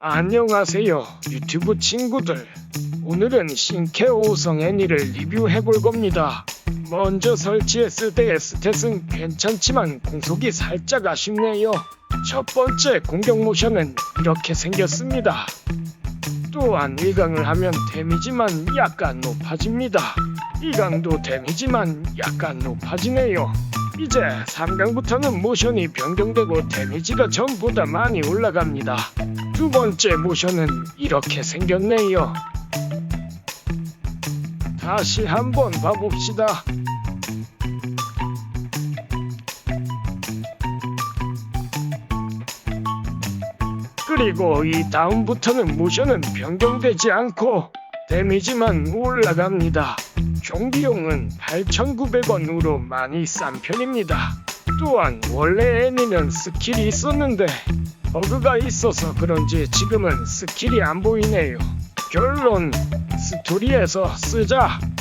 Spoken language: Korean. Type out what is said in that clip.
안녕하세요 유튜브 친구들. 오늘은 신캐 5성 애니를 리뷰해볼 겁니다. 먼저 설치했을 때의 스탯은 괜찮지만 공속이 살짝 아쉽네요. 첫 번째 공격 모션은 이렇게 생겼습니다. 또한 1강을 하면 데미지만 약간 높아집니다. 2강도 데미지만 약간 높아지네요 이제 3강부터는 모션이 변경되고 데미지가 전보다 많이 올라갑니다 두 번째 모션은 이렇게 생겼네요. 다시 한번 봐봅시다. 그리고 이 다음부터는 모션은 변경되지 않고 데미지만 올라갑니다. 종비용은 8,900원으로 많이 싼 편입니다. 또한 원래 애니는 스킬이 있었는데 버그가 있어서 그런지 지금은 스킬이 안 보이네요. 결론 스토리에서 쓰자.